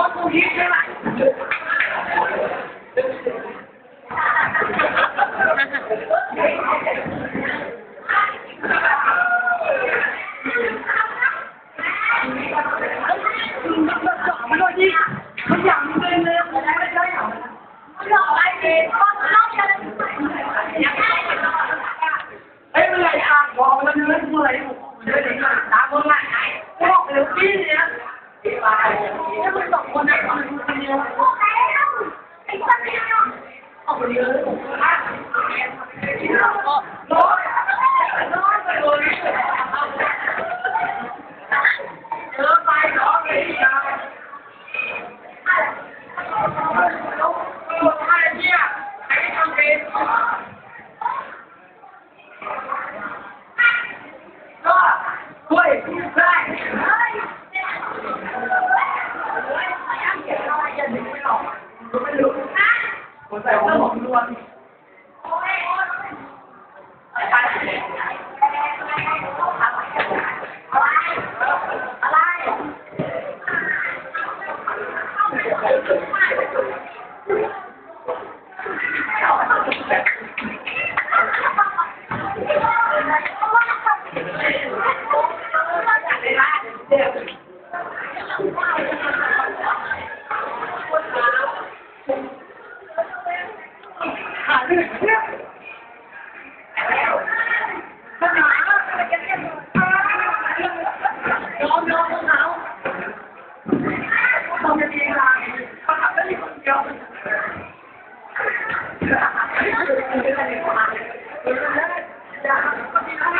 我不皮吃了。哈哈哈哈哈哈！哈哈哈哈哈哈！哈哈哈哈哈！ แต่ว่าหมดรวม Thank you.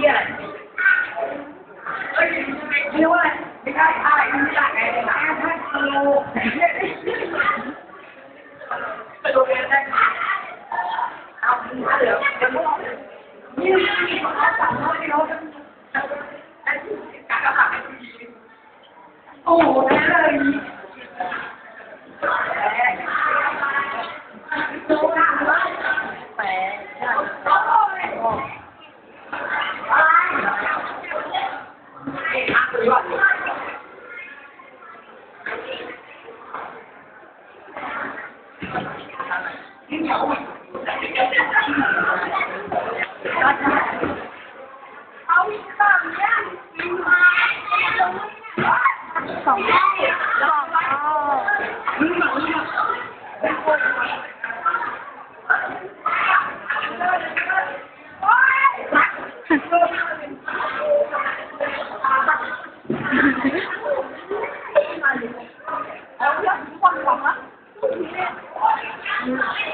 ที่ยอะไรเฮ้ยเรียกว่าไม่ได้ท่าอะไรไม่ได้ไงท่าท่าสโลสโลเป็นได้เอาท่าเหลือจะไม่ร้องนี่นี่ของเราสามร้อยกิโลการกระบะโอ้โห 上吗？哎，我！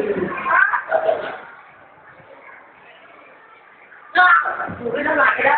Sabi niya.